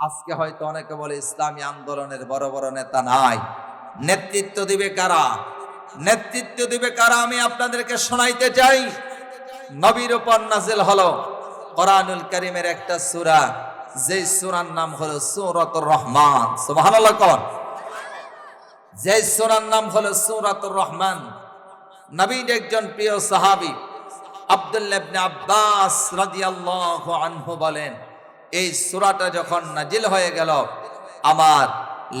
আজকে হয়তো অনেকে বলে ইসলামী আন্দোলনের বড় বড় নেতা নাই। নেতৃত্ব দিবে কারা? নেতৃত্ব দিবে কারা? আমি আপনাদেরকে শোনাইতে চাই। নবীর উপর নাজিল হলো কোরআনুল করিমের একটা সূরা। যে সূরার নাম হলো সূরাতুর রহমান। সুবহানাল্লাহ কোন। যে সূরার নাম হলো সূরাতুর রহমান। নবীর একজন প্রিয় সাহাবী আব্দুল্লাহ ইবনে আব্বাস রাদিয়াল্লাহু আনহু বলেন এই সূরাটা যখন নাজিল হয়ে গেল, আমার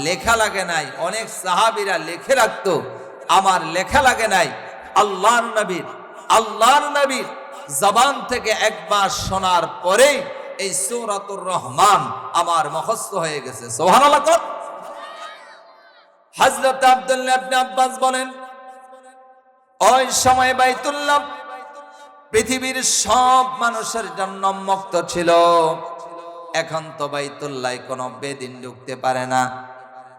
লেখা লাগে নাই, অনেক সাহাবিরা লেখে রাখতো, আমার লেখা লাগে নাই, আল্লাহর নবীর আল্লাহর নবীর জবান থেকে একবার শোনার পরে এই সূরাতুর রহমান আমার মুখস্থ হয়ে গেছে। কোন হযরত আব্দুল্লাহ আব্বাস বলেন, ওই সময় বাইতুল্লাহ পৃথিবীর সব মানুষের জন্য মুক্ত ছিল। এখন তো বাইতুল্লাহ কোনো বেদিন ঢুকতে পারে না,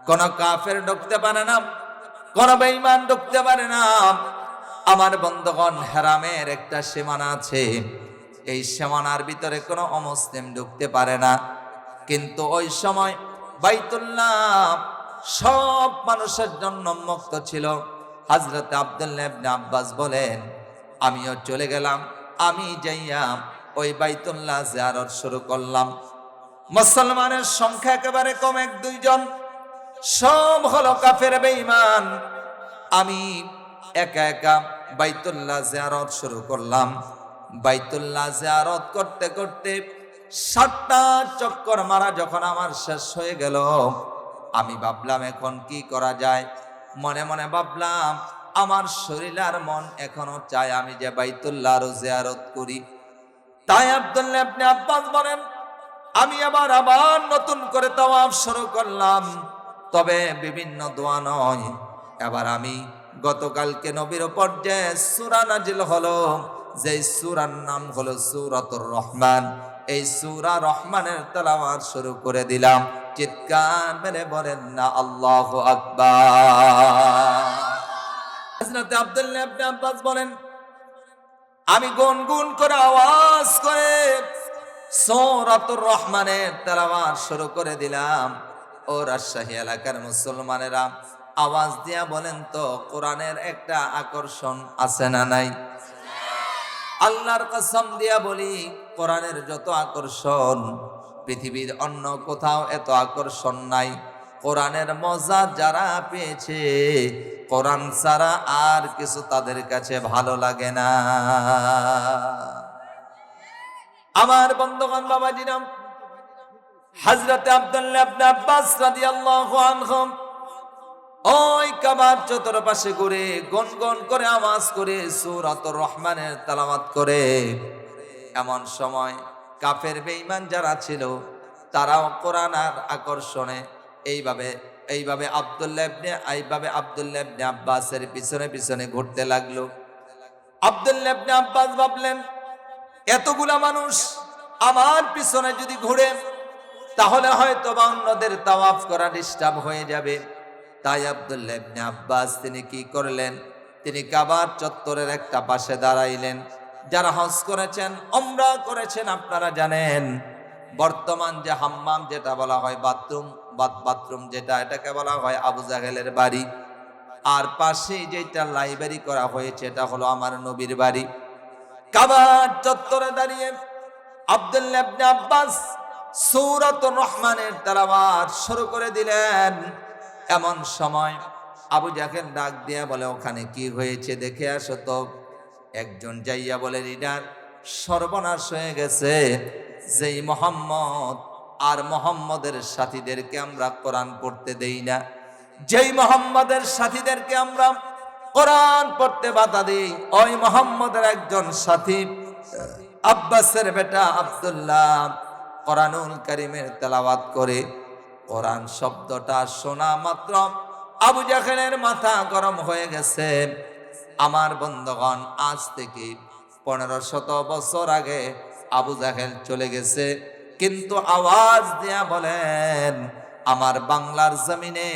কোন কাফের ঢুকতে পারে না, কোন বেঈমান ঢুকতে পারে না। আমার বন্ধগণ, হেরামের একটা সীমানা আছে, এই সীমানার ভিতরে কোনো অমুসলিম ঢুকতে পারে না। কিন্তু ওই সময় বাইতুল্লাহ সব মানুষের জন্য মুক্ত ছিল। হাজরত আব্দুল্লাহ ইবনে আব্বাস বলেন, আমিও চলে গেলাম, আমি যাইয়া ওই বাইতুল্লাহ জিয়ারত শুরু করলাম। মুসলমানের সংখ্যা একেবারে কম এক দুইজন। সব হলো কাফের বেঈমান। আমি একা একা বাইতুল্লাহ জিয়ারত শুরু করলাম। বাইতুল্লাহ জিয়ারত করতে করতে সাতটা চক্কর মারা যখন আমার শেষ হয়ে গেল, আমি ভাবলাম, এখন কি করা যায়? মনে মনে ভাবলাম, আমার শরীর আর মন এখনও চায় আমি যে বাইতুল্লাহ জিয়ারত করি। তাই আব্দুল্লাহ আপনি আব্বাস বলেন আমি আবার আবার নতুন করে তাওয়াফ শুরু করলাম। তবে বিভিন্ন দোয়া নয়। এবার আমি গতকালকে নবীর ওপর যে সূরা নাজিল হলো। যে সূরার নাম হলো সূরাতুর রহমান। এই সূরা রহমানের তেলাওয়াত শুরু করে দিলাম। চিৎকার মেরে বলেন, না, আল্লাহু আকবার। হযরত আব্দুল্লাহ ইবনে আব্বাস বলেন, আমি গুনগুন করে আওয়াজ করে সূরাতুর রহমানের তেলাওয়াত শুরু করে দিলাম। ও রাজশাহী এলাকার মুসলমানেরা, আওয়াজ দিয়া বলেন তো, কোরআনের একটা আকর্ষণ আছে না নাই? আল্লাহর কসম দিয়া বলি, কোরআনের যত আকর্ষণ, পৃথিবীর অন্য কোথাও এত আকর্ষণ নাই। কোরআনের মজা যারা পেয়েছে, কোরআন ছাড়া আর কিছু তাদের কাছে ভালো লাগে না। আমার বন্ধুগণ বাবাজিরাম হযরতে আব্দুল্লাহ ইবনে আব্বাস রাদিয়াল্লাহু আনহু ওই কাবার চতুর্পাশে ঘুরে গনগন করে আওয়াজ করে সূরাতুর রহমানের তেলাওয়াত করে। এমন সময় কাফের বেঈমান যারা ছিল, তারাও কোরআন আর আকর্ষণে এইভাবে এইভাবে আব্দুল্লাহ এইভাবে আব্দুল্লাহ আব্বাসের পিছনে পিছনে ঘুরতে লাগল। আব্দুল্লাহ ইবনে আব্বাস ভাবলেন এতগুলা মানুষ আমার পিছনে যদি ঘুরে, তাহলে হয়তো বা অন্যদের তাওয়াফ করা ডিস্টার্ব হয়ে যাবে। তাই আব্দুল্লাহ ইবনে আব্বাস তিনি কি করলেন? তিনি কাবার চত্বরের একটা পাশে দাঁড়াইলেন। যারা হজ করেছেন অমরা করেছেন, আপনারা জানেন। বর্তমান যে হাম্মাম যেটা বলা হয়, বাথরুম বাথরুম যেটা, এটাকে বলা হয় আবু জাহেলের বাড়ি। আর পাশে যেটা লাইব্রেরি করা হয়েছে, এটা হলো আমার নবীর বাড়ি। কাবার চত্বরে দাঁড়িয়ে আব্দুল্লাহ আব্বাস সূরাতুর রহমানের তেলাওয়াত শুরু করে দিলেন। এমন সময় আবু জাহেল ডাক দিয়া বলে, ওখানে কি হয়েছে দেখে আসো তো। একজন যাইয়া বলে রিডার সর্বনাশ হয়ে গেছে। যেই মোহাম্মদ আর মোহাম্মদের সাথীদেরকে আমরা কোরআন পড়তে দেই না, যেই মোহাম্মদের সাথীদেরকে আমরা কোরআন পড়তে বাধা দিই। ওই মোহাম্মদের একজন সাথী আব্বাসের বেটা আব্দুল্লাহ কোরআনুল করিমের তেলাওয়াত করে কোরআন শব্দটা শোনা মাত্র। আবু জাহেলের মাথা গরম হয়ে গেছে। আমার বন্ধগণ, আজ থেকে পনেরো শত বছর আগে আবু জাহেল চলে গেছে। কিন্তু আওয়াজ দিয়া বলেন, আমার বাংলার জমিনে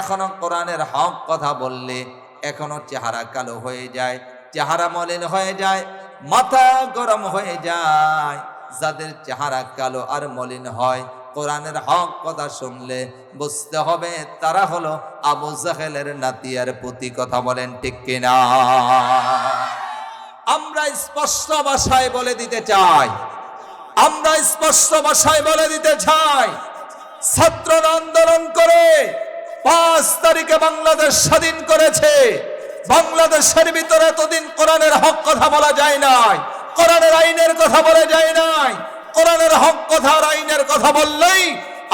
এখনও কোরআনের হক কথা বললে এখনও চেহারা কালো হয়ে যায়, চেহারা মলিন হয়ে যায়, মাথা গরম হয়ে যায়। যাদের চেহারা কালো আর মলিন হয়, কোরআনের হক কথা শুনলে বুঝতে হবে তারা হলো আবু জাহেলের নাতিয়ার প্রতি কথা বলেন ঠিক কিনা? আমরা স্পষ্ট ভাষায় বলে দিতে চাই। আমরা স্পষ্ট ভাষায় বলে দিতে চাই। ছাত্ররা আন্দোলন করে পাঁচ তারিখে বাংলাদেশ স্বাধীন করেছে। বাংলাদেশের ভিতরে এতদিন কোরআনের হক কথা বলা যায় নাই। কোরআনের আইনের কথা বলা যায় নাই। কোরআনের হক কথা আর আইনের কথা বললেই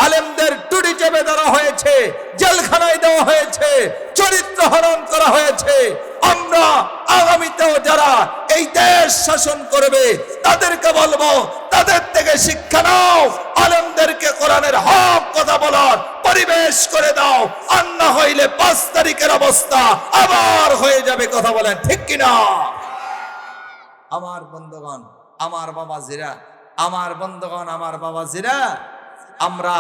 আলেমদের টুডি চেপে দেওয়া হয়েছে, জেলখানায় দেওয়া হয়েছে, চরিত্র হরণ করা হয়েছে। আমরা আগামীতেও যারা এই দেশ শাসন করবে, তাদেরকে বলব, তাদের থেকে শিক্ষা নাও। আলেমদেরকে কোরআনের হক কথা বলার পরিবেশ করে দাও। আর না হইলে পাঁচ তারিখের অবস্থা আবার হয়ে যাবে কথা বলেন, ঠিক কিনা? আমার বন্ধুগণ, আমার বাবা জিরা আমার বন্ধুগণ, আমার বাবা জিরা আমরা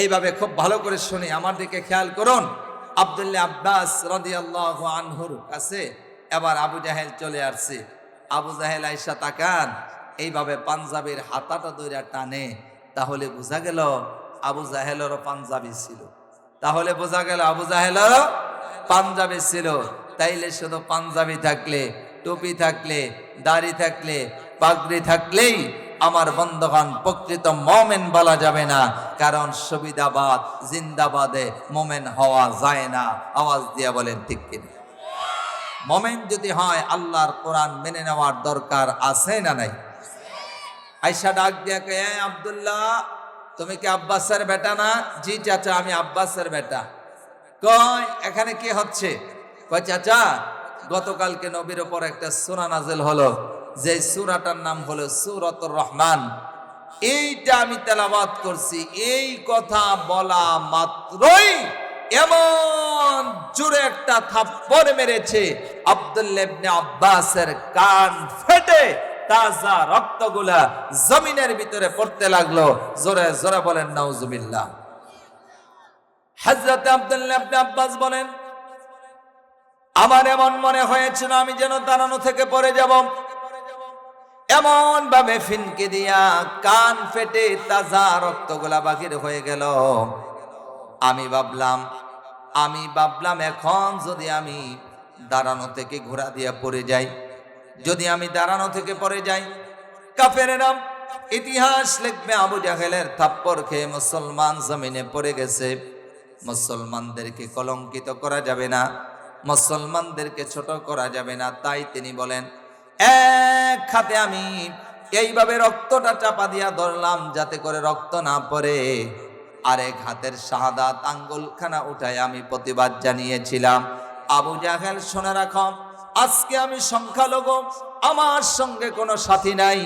এইভাবে খুব ভালো করে শুনি। আমার দিকে খেয়াল করুন। আব্দুল্লাহ আব্বাস রাদিয়াল্লাহু আনহুর কাছে এবার আবু জাহেল চলে আসছে। আবু জাহেল আইসা তাকান, এইভাবে পাঞ্জাবের হাতাটা দইরা টানে। তাহলে বোঝা গেল আবু জাহেলেরও পাঞ্জাবি ছিল। তাহলে বোঝা গেল আবু জাহেলেরও পাঞ্জাবি ছিল। তাইলে শুধু পাঞ্জাবি থাকলে, টুপি থাকলে, দাড়ি থাকলে, পাগড়ি থাকলেই আমার বন্ধগান প্রকৃত মমেন বলা যাবে না। কারণ সুবিধাবাদ, জিন্দাবাদে মোমেন হওয়া যায় না। আওয়াজ দিয়া বলেন ঠিক কিনা? মোমেন যদি হয়, আল্লাহর কোরআন মেনে নেওয়ার দরকার আছে না নাই? আইসা ডাক দিয়া কে "এ আব্দুল্লাহ, তুমি কি আব্বাসের বেটা না? জি চাচা, আমি আব্বাসের বেটা। কয়, এখানে কি হচ্ছে? কয়, চাচা, গতকালকে নবীর ওপর একটা সুরা নাজেল হলো। যে সূরাটার নাম হলো সূরাতুর রহমান। এইটা আমি তেলাওয়াত করছি। এই কথা বলা মাত্রই এমন জোরে একটা থাপ্পড় মেরেছে আব্দুল্লাহ ইবনে আব্বাসের কান ফেটে। তাজা রক্তগুলা জমিনের ভিতরে পড়তে লাগল। জোরে জোরে বলেন, নাউজুবিল্লাহ। হযরত আব্দুল্লাহ ইবনে আব্বাস বলেন, আমার এমন মনে হয়েছিল আমি যেন দাঁড়ানো থেকে পড়ে যাব। এমন ভাবে ফিনকে দিয়া কান ফেটে তাজা রক্তগুলা বাকির হয়ে গেল। আমি ভাবলাম আমি ভাবলাম এখন যদি আমি দাঁড়ানো থেকে ঘোড়া দিয়া পড়ে যাই যদি আমি দাঁড়ানো থেকে পড়ে যাই কাফের নাম ইতিহাস লিখবে আবু জাহেলের থাপ্পর খেয়ে মুসলমান জমিনে পড়ে গেছে। মুসলমানদেরকে কলঙ্কিত করা যাবে না, মুসলমানদেরকে ছোট করা যাবে না। তাই তিনি বলেন, এক খাতে আমি এইভাবে রক্তটা চাপা দিয়া ধরলাম যাতে করে রক্ত না পড়ে। আরেক হাতের শাহাদাত আঙ্গুলখানা উঠায় আমি প্রতিবাদ জানিয়েছিলাম। আবু জাহেল শোনা রাখো আজকে আমি সংখ্যালঘু, আমার সঙ্গে কোনো সাথী নাই,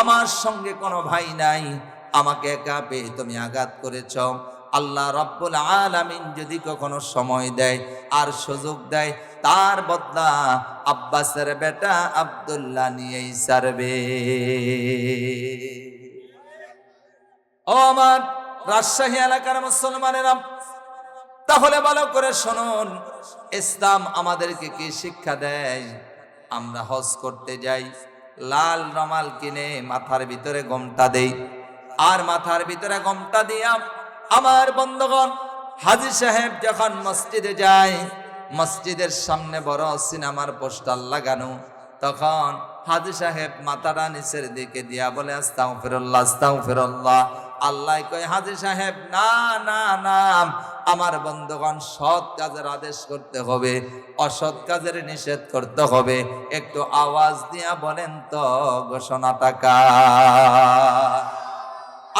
আমার সঙ্গে কোনো ভাই নাই। আমাকে একা পেয়ে তুমি আঘাত করেছ। আল্লাহ রব্বুল আলামিন যদি কখনো সময় দেয় আর সুযোগ দেয়, তার বদলা আব্বাসের বেটা আব্দুল্লাহ নিয়েই সারবে ও আমার রাজশাহী এলাকার মুসলমানেরা, তাহলে ভালো করে শুনুন। ইসলাম আমাদেরকে কি শিক্ষা দেয়? আমরা হজ করতে যাই, লাল রমাল কিনে মাথার ভিতরে গমটা দেই। আর মাথার ভিতরে গমটা দিয়া আমার বন্ধগণ, হাজি সাহেব যখন মসজিদে যায়, মসজিদের সামনে বড় সিনেমার পোস্টার লাগানো, তখন হাজি সাহেব মাথাটা নিচের দিকে দিয়া বলে আস্তাও ফিরল্লাহ আস্তাও ফিরল্লাহ আল্লাহ কয় হাজি সাহেব, না না না, আমার বন্ধুগণ, সৎ কাজের আদেশ করতে হবে, অসৎ কাজের নিষেধ করতে হবে, একটু আওয়াজ দিয়া বলেন তো ঘোষণা টাকা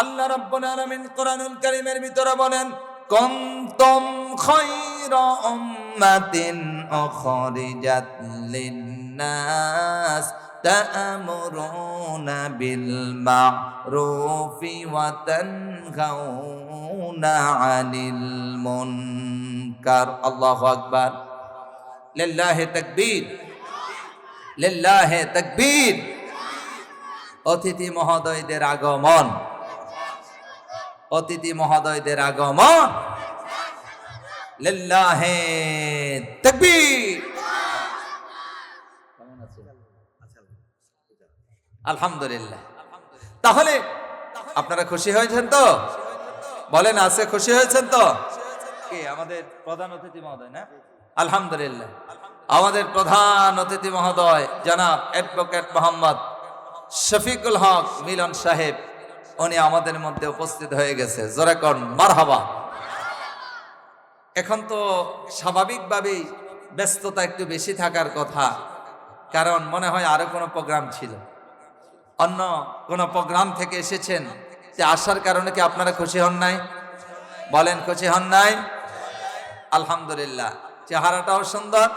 আল্লাহ রাব্বুল আলামিন কোরআনুল কারীমের ভিতরে বলেন, কুনতুম খায়রা উম্মাতিন উখরিজাত লিন-নাস। Ma'rufi wa tanhauna 'anil munkar Allahu আকবার। লিল্লাহি তাকবীর। লিল্লাহি তাকবীর। অতিথি মহোদয়দের আগমন। অতিথি মহোদয়দের আগমন। লিল্লাহে তাকবীর। আলহামদুলিল্লাহ। তাহলে আপনারা খুশি হয়েছেন তো? বলেন আছে খুশি হয়েছেন তো? কি? আমাদের প্রধান অতিথি মহোদয়, না? আলহামদুলিল্লাহ। আমাদের প্রধান অতিথি মহোদয়, জনাব অ্যাডভোকেট মোহাম্মদ শফিকুল হক মিলন সাহেব। উনি আমাদের মধ্যে উপস্থিত হয়ে গেছে। জোরেকন মারহাবা। এখন তো স্বাভাবিকভাবেই ব্যস্ততা একটু বেশি থাকার কথা, কারণ মনে হয় আরও কোনো প্রোগ্রাম ছিল। অন্য কোনো প্রোগ্রাম থেকে এসেছেন যে আসার কারণে কি আপনারা খুশি হন নাই? বলেন, খুশি হন নাই? আলহামদুলিল্লাহ। চেহারাটাও সুন্দর,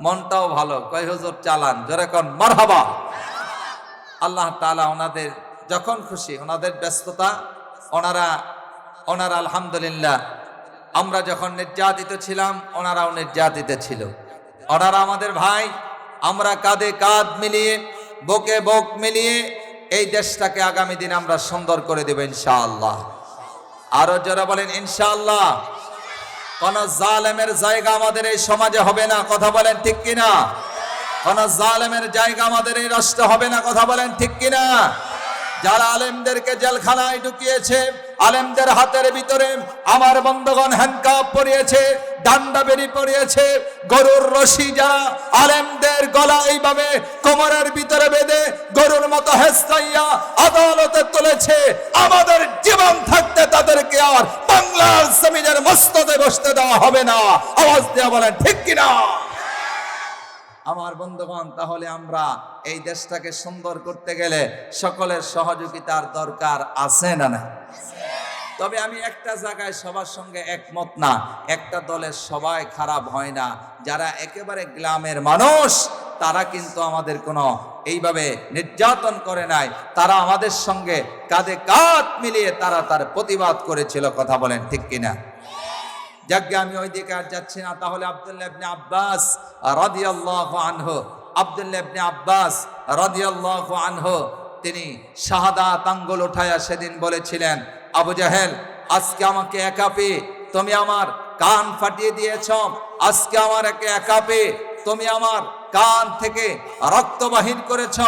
মনটাও ভালো। কয়, হুজুর, চালান। জোরে কন, মারহাবা! আল্লাহ তাআলা ওনাদের যখন খুশি, ওনাদের ব্যস্ততা, ওনারা ওনারা আলহামদুলিল্লাহ, আমরা যখন নির্যাতিত ছিলাম, ওনারাও নির্যাতিত ছিল। ওনারা আমাদের ভাই, আমরা কাঁধে কাঁধ মিলিয়ে বুকে বক মিলিয়ে এই দেশটাকে আগামী দিন আমরা সুন্দর করে দেব ইনশাআল্লাহ। আরও যারা বলেন ইনশাআল্লাহ। কোন জালেমের জায়গা আমাদের এই সমাজে হবে না, কথা বলেন ঠিক কিনা? কোন জালেমের জায়গা আমাদের এই রাষ্ট্রে হবে না, কথা বলেন ঠিক কিনা? যারা আলেমদেরকে জেলখানায় ঢুকিয়েছে আলেমদের হাতের ভিতরে আমার বন্ধগণ হ্যান্ডকাপ পরিয়েছে, ডান্ডা বেরি পরিয়েছে, গরুর রশি যারা আলেমদের গলা এইভাবে কোমরের ভিতরে বেঁধে গরুর মতো হেস্তাইয়া আদালতে তুলেছে। আমাদের জীবন থাকতে তাদেরকে আর বাংলার জমিনের মস্তদে বসতে দেওয়া হবে না। আওয়াজ দেওয়া বলেন, ঠিক কিনা? আমার বন্ধুগণ, তাহলে আমরা এই দেশটাকে সুন্দর করতে গেলে সকলের সহযোগিতার দরকার আছে না না তবে আমি একটা জায়গায় সবার সঙ্গে একমত না, একটা দলের সবাই খারাপ হয় না। যারা একেবারে গ্রামের মানুষ, তারা কিন্তু আমাদের কোনো এইভাবে নির্যাতন করে নাই। তারা আমাদের সঙ্গে কাঁধে কাঁধ মিলিয়ে তারা তার প্রতিবাদ করেছিল, কথা বলেন ঠিক কিনা? যাকে আমি ওই দিকে আর যাচ্ছি না। তাহলে আব্দুল্লাহ আব্বাস রাদিয়াল্লাহু আনহু, আব্দুল্লাহ ইবনে আব্বাস রাদিয়াল্লাহু আনহু, তিনি শাহাদাত আঙ্গুল উঠায়া সেদিন বলেছিলেন আবু জাহেল, আজকে আমাকে একা পেয়ে তুমি আমার কান ফাটিয়ে দিয়েছ। আজকে আমার একে একা পেয়ে তুমি আমার কান থেকে রক্ত বাহির করেছ।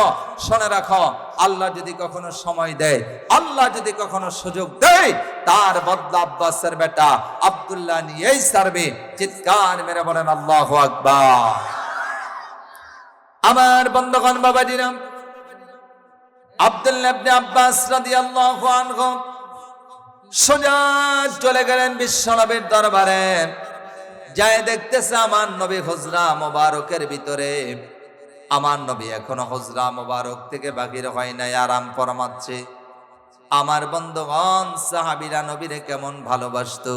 শুনে রাখো, আল্লাহ যদি কখনো সময় দেয়, আল্লাহ যদি কখনো সুযোগ দেয়, তার বদলা আব্বাসের বেটা আব্দুল্লাহ নিয়েই সারবে। চিৎকার মেরে বলেন, আল্লাহ আকবার। আমার বন্ধগণ, বাবাজিরাম, আব্দুল্লাহ আব্বাস রাদিয়াল্লাহু আনহু সোজা চলে গেলেন বিশ্বনবীর দরবারে। যায় দেখতেছে আমার নবী হজরা মোবারকের ভিতরে। আমার নবী এখনও হজরা মোবারক থেকে বাহির হয় নাই, আরাম ফরমাচ্ছে। আমার বন্ধুগণ, সাহাবিরা নবীরে কেমন ভালোবাসতো।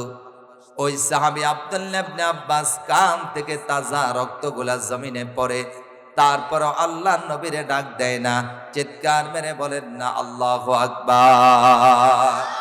ওই সাহাবি আব্দুল্লাহ ইবনে আব্বাস কান থেকে তাজা রক্তগুলা জমিনে পড়ে। তারপর আল্লাহ নবীরে ডাক দেয় না, চিৎকার মেরে বলেন, না, আল্লাহ আকবার।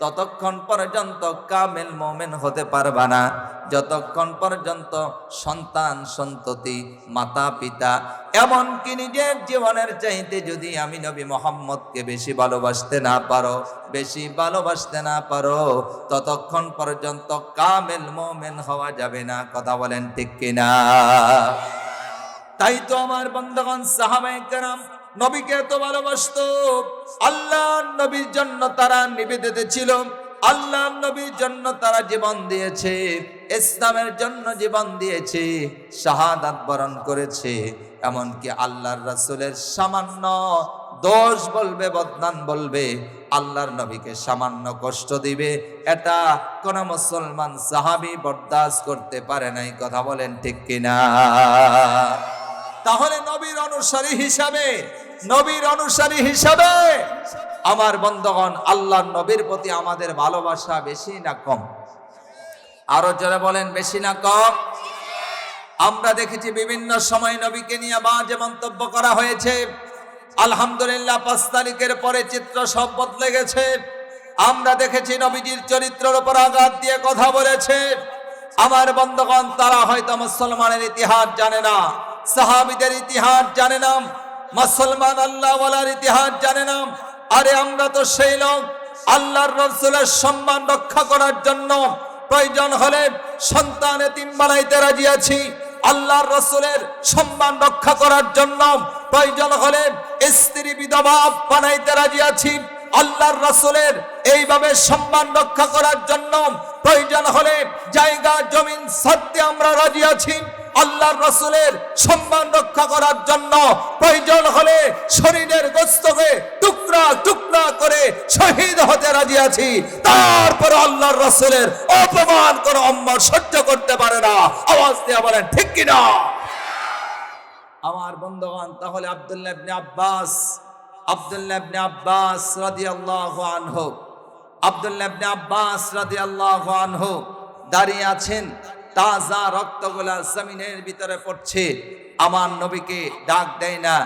ততক্ষণ পর্যন্ত কামেল মোমেন হতে পারবা না। যতক্ষণ পর্যন্ত সন্তান, সন্ততি, মাতা, পিতা, এমনকি নিজের জীবনের চাইতে যদি আমি নবী মোহাম্মদকে বেশি ভালোবাসতে না পারো, বেশি ভালোবাসতে না পারো, ততক্ষণ পর্যন্ত কামেল মোমেন হওয়া যাবে না। কথা বলেন ঠিক কিনা? তাই তো আমার বন্ধগণ সাহাবাই কেরাম নবীকে এত ভালোবাসত। আল্লাহ নবীর জন্য তারা নিবেদিত ছিল। আল্লাহ নবীর জন্য তারা জীবন দিয়েছে। ইসলামের জন্য জীবন দিয়েছে। শাহাদাত বরণ করেছে। এমনকি আল্লাহর রাসূলের সামান্য দোষ বলবে, বদনাম বলবে, আল্লাহর নবীকে সামান্য কষ্ট দিবে। এটা কোন মুসলমান সাহাবি বরদাস্ত করতে পারে নাই, কথা বলেন ঠিক কিনা? তাহলে নবীর অনুসারী হিসাবে নবীর অনুসারী হিসাবে আমার বন্ধগণ, আল্লাহর নবীর প্রতি আমাদের ভালোবাসা বেশি না কম? আরও যারা বলেন, বেশি না কম? আমরা দেখেছি বিভিন্ন সময় নবীকে নিয়ে বাজে মন্তব্য করা হয়েছে। আলহামদুলিল্লাহ, পাঁচ তারিখের পরে চিত্র সব বদলে গেছে। আমরা দেখেছি নবীজির চরিত্রের উপর আঘাত দিয়ে কথা বলেছে। আমার বন্ধগণ, তারা হয়তো মুসলমানের ইতিহাস জানে না, সাহাবিদের ইতিহাস জানে না। মুসলমান আল্লাহ ওয়ালার ইতিহাস জানে না আরে আমরা তো সেই লোক, আল্লাহর রসুলের সম্মান রক্ষা করার জন্য প্রয়োজন হলে সন্তানে তিন বানাইতে রাজি আছি। আল্লাহর রসুলের সম্মান রক্ষা করার জন্য প্রয়োজন হলে স্ত্রী বিধবা বানাইতে রাজি আছি। আল্লাহর রসুলের এইভাবে সম্মান রক্ষা করার জন্য প্রয়োজন হলে জায়গা, জমিন সত্যি আমরা রাজি আছি। আল্লাহর রসুলের সম্মান রক্ষা করার জন্য প্রয়োজন হলে শরীরের গোস্তকে টুকরা টুকরা করে শহীদ হতে রাজি আছি। তারপর আল্লাহর রসুলের অপমান কোনো অম্মর সহ্য করতে পারে না। আওয়াজ দিয়ে বলেন, ঠিক কিনা আমার বন্ধুগণ, তাহলে আব্দুল্লাহ ইবনে আব্বাস, আব্দুল্লাহ ইবনে আব্বাস রাদিয়াল্লাহু আনহু, আব্দুল্লাহ ইবনে আব্বাস রাদিয়াল্লাহু আনহু দাঁড়িয়ে আছেন। তাজা রক্তগুলা জমিনের ভিতরে পড়ছে। আমার নবীকে ডাক দেয় না।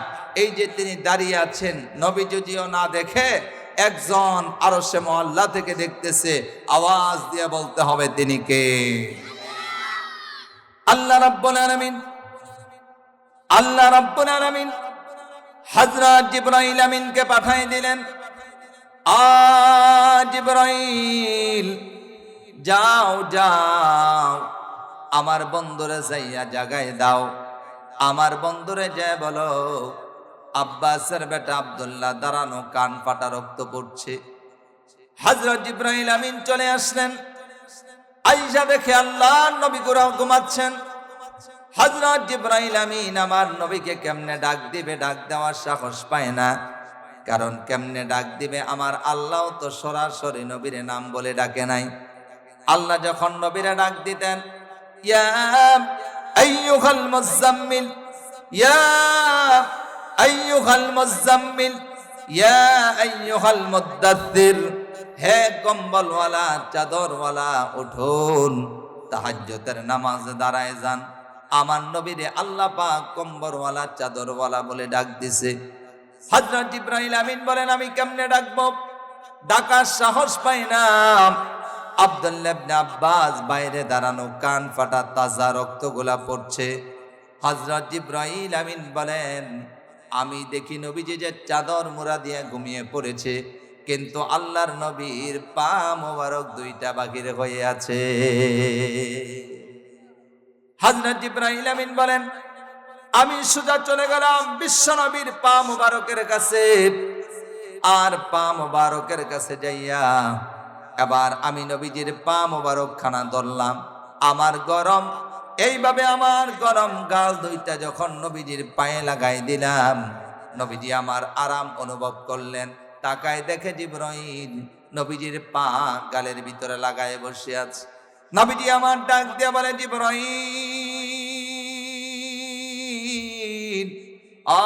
এই যে তিনি দাঁড়িয়ে আছেন, নবী যদিও না দেখে, একজন আরও সে মহল্লা থেকে দেখতেছে, আওয়াজ দিয়ে বলতে হবে তিনি কে? আল্লাহ রাব্বুল আলামিন, আল্লাহ রাব্বুল আলামিন হযরত জিবরাইল আমিনকে পাঠিয়ে দিলেন। আ জিবরাইল, যাও যাও। আমার বন্ধুরে যাইয়া জাগায় দাও। আমার বন্ধুরে যায় বলো, আব্বাসের বেটা আবদুল্লাহ দাঁড়ানো কান ফাটা রক্ত পড়ছে। হযরত জিবরাইল আমিন চলে আসলেন। আইসা দেখে আল্লাহ নবী গুরাও ঘুমাচ্ছেন। হজরত জিব্রাইল আমিন আমার নবীকে কেমনে ডাক দিবে ডাক দেওয়ার সাহস পায় না। কারণ কেমনে ডাক দিবে আমার আল্লাহ তো সরাসরি নবীর নাম বলে ডাকে নাই। আল্লাহ যখন নবীরা ডাক দিতেন ইয়া আইয়ুহাল মুজাম্মিল ইয়া আইয়ুহাল মুজাম্মিল ইয়া আইয়ুহাল মুদ্দাত্তির হে কম্বলওয়ালা চাদরওয়ালা, উঠুন, তাহাজ্জুদের নামাজে দাঁড়ায় যান। আমার নবীরে আল্লাহ পাক কম্বরওয়ালা চাদরওয়ালা বলে ডাক দিছে। হযরত ইব্রাহিম আমিন বলেন, আমি কেমনে ডাকবো? ডাকার সাহস পাই না। আব্দুল্লাহ ইবনে আব্বাস বাইরে দাঁড়ানো, কান ফাটা তাজা রক্তগুলা পড়ছে। হযরত ইব্রাহিম আমিন বলেন, আমি দেখি নবীজি যে চাদর মুড়া দিয়ে ঘুমিয়ে পড়েছে, কিন্তু আল্লাহর নবীর পা মোবারক দুইটা বাকির হয়ে আছে। হজরত ইব্রাহিম আমিন বলেন, আমি সোজা চলে গেলাম বিশ্ব নবীর পা মুবারকের কাছে, আর পা মুবারকের কাছে যাইয়া এবার আমি নবীজির পা মুবারক খানা ধরলাম। আমার গরম, এইভাবে আমার গরম গাল দুইটা যখন নবীজির পায়ে লাগাই দিলাম, নবীজি আমার আরাম অনুভব করলেন। তাকায় দেখে জিব্রাইল নবীজির পা গালের ভিতরে লাগায় বসে আছে। নবীজি আমার ডাক দিয়ে বলে, জিব্রাইল, আ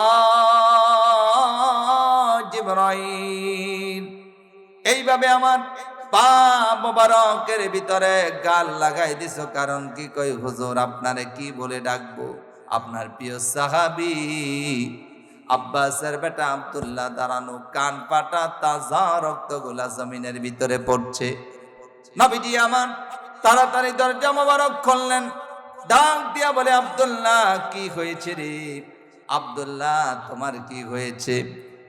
জিব্রাইল। এইভাবে আমার পা মোবারকের ভিতরে গাল লাগাই দিছ, কারণ কি কই, হুজুর আপনারে কি বলে ডাকবো? আপনার প্রিয় সাহাবি আব্বাসের বেটা আব্দুল্লাহ দাঁড়ানো, কান পাটা তাজা রক্তগুলা জমিনের ভিতরে পড়ছে। নবীজি আমার তাড়াতাড়ি দরজা মোবারক খুললেন, ডাক দিয়া বলে, আব্দুল্লাহ, কি হয়েছে রে? আব্দুল্লাহ, তোমার কি হয়েছে?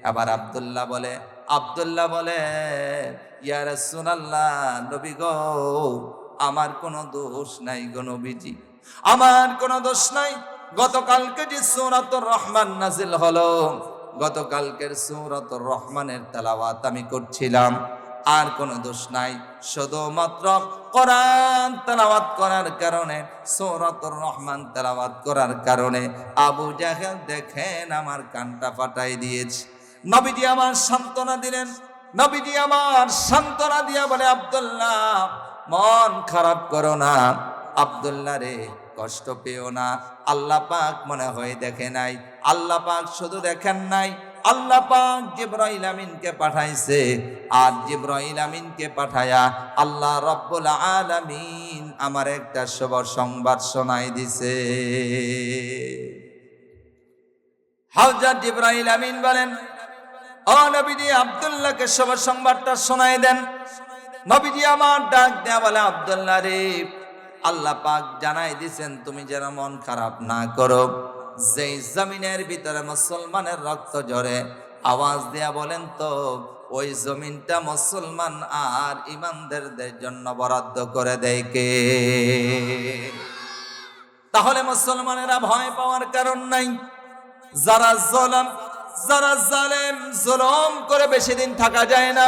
আবার আব্দুল্লাহ বলে আব্দুল্লাহ বলে ইয়া রাসূলুল্লাহ, নবী গো, আমার কোনো দোষ নাই গো নবীজি। আমার কোনো দোষ নাই। গতকালকে যে সূরাতুর রহমান নাজিল হলো, গতকালকের সূরাতুর রহমানের তেলাওয়াত আমি করছিলাম। আর কোনো দোষ নাই। শুধুমাত্র কোরআন তেলাওয়াত করার কারণে, সূরাতুর রহমান তেলাওয়াত করার কারণে আবু জাহেল দেখেন আমার কানটা ফাটাই দিয়েছে। নবীজি আমার সান্ত্বনা দিলেন। নবীজি আমার সান্ত্বনা দিয়া বলে, আব্দুল্লাহ, মন খারাপ করো না। আব্দুল্লাহ রে, কষ্ট পেও না। আল্লাহ পাক মনে হয় দেখে নাই। আল্লাহ পাক শুধু দেখেন নাই। আল্লাহ পাক জিব্রাইল আমিনকে পাঠাইছে। আর জিব্রাইল আমিনকে পাঠায়া আল্লাহ রব্বুল আলামিন আমার একটা শুভ সংবাদ শোনাই দিছে। হাউজার জিব্রাইল আমিন বলেন ও নবীজি আব্দুল্লাহকে শুভ সংবাদটা শোনাই দেন। নবীজি আমার ডাক দেয়া বলে, আব্দুল্লাহ রে, আল্লাহ পাক জানাই দিছেন তুমি যেন মন খারাপ না করো। যেই জমিনের ভিতরে মুসলমানের রক্ত ঝরে, আওয়াজ দেয়া বলেন তো, ওই জমিনটা মুসলমান আর ইমানদারদের জন্য বরাদ্দ করে দেয় কে? তাহলে মুসলমানেরা ভয় পাওয়ার কারণ নাই। যারা জলম যারা জালেম, জুলম করে বেশি দিন থাকা যায় না,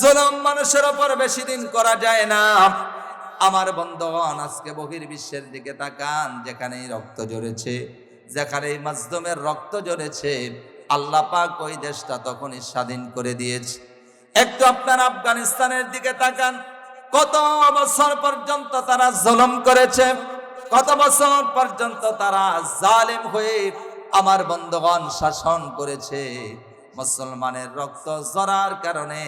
জুলম মানুষের ওপর বেশি দিন করা যায় না। আমার বন্ধুগণ, আজকে বহির বিশ্বের দিকে তাকান, যেখানেই রক্ত ঝরেছে যেখানে এই মাজদুমের রক্ত ঝরেছে, আল্লাহ পাক ওই দেশটা তখনই স্বাধীন করে দিয়েছে। একটু আপনার আফগানিস্তানের দিকে তাকান, কত বছর পর্যন্ত তারা জুলুম করেছে, কত বছর পর্যন্ত তারা জালেম হয়ে আমার বন্ধগণ শাসন করেছে। মুসলমানের রক্ত জরার কারণে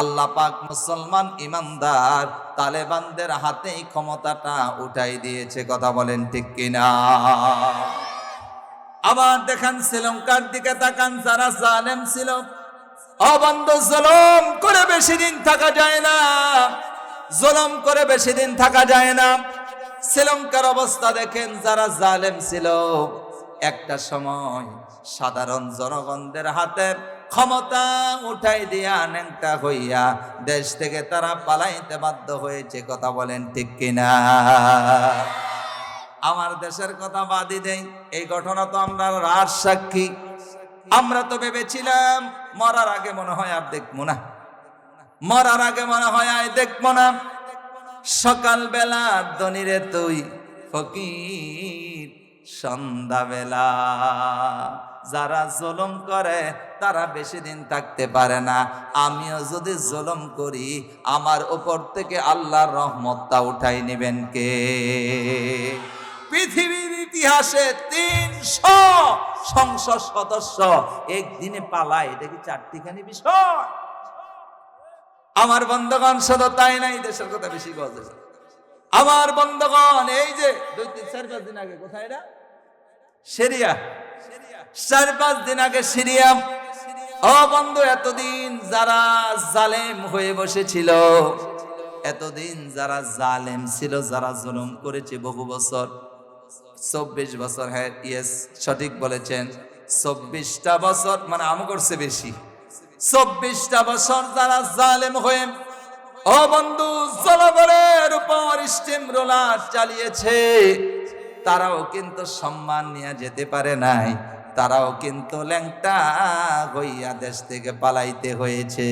আল্লাহ পাক মুসলমান ইমানদার তালেবানদের হাতেই ক্ষমতাটা উঠাই দিয়েছে, কথা বলেন ঠিক কিনা? আবার দেখান শ্রীলঙ্কার দিকে তাকান, যারা জালেম ছিল। অবন্ধ জলম করে বেশি দিন থাকা যায় না। জলম করে বেশি দিন থাকা যায় না। শ্রীলঙ্কার অবস্থা দেখেন, যারা জালেম ছিল একটা সময় সাধারণ জনগণদের হাতে ক্ষমতা উঠাই দিয়া ন্যাংটা হইয়া দেশ থেকে তারা পালাইতে বাধ্য হয়েছে, কথা বলেন ঠিক কিনা? আমার দেশের কথা বাদই দেই, এই ঘটনা তো আমরা রাজ সাক্ষী। আমরা তো ভেবেছিলাম, মরার আগে মনে হয় আর দেখব না। মরার আগে মনে হয় আর দেখব না। সকালবেলা দনিরে তুই ফকির সন্ধ্যাবেলা। যারা জুলুম করে, তারা বেশি দিন থাকতে পারে না। আমিও যদি জুলুম করি, আমার উপর থেকে আল্লাহর রহমতটা উঠাই নেবেন কে? পৃথিবীর ইতিহাসে তিনশো সংসদ সদস্য একদিনে পালায়। এটা কি চারটিখানি বিষয়? আমার বন্ধগণ, শুধু তাই নাই, দেশের কথা বেশি বলতে আমার বন্ধগণ, এই যে দুই তিন চার পাঁচ দিন আগে, কোথায় এটা? সিরিয়া। চার পাঁচ দিন আগে সিরিয়া। ও বন্ধু, এতদিন যারা জালেম হয়ে বসেছিল, এতদিন যারা জালেম ছিল, যারা জুলুম করেছে বহু বছর, চব্বিশ বছর হ্যাঁ ইয়েস, সঠিক বলেছেন, চব্বিশটা বছর মানে আম করছে বেশি, চব্বিশটা বছর যারা জালেম হয়ে ও বন্ধু, জনগণের উপর স্টিম রোলার চালিয়েছে। তারাও কিন্তু সম্মান নিয়ে যেতে পারে নাই। তারাও কিন্তু ল্যাংটা হইয়া দেশ থেকে পালাইতে হয়েছে।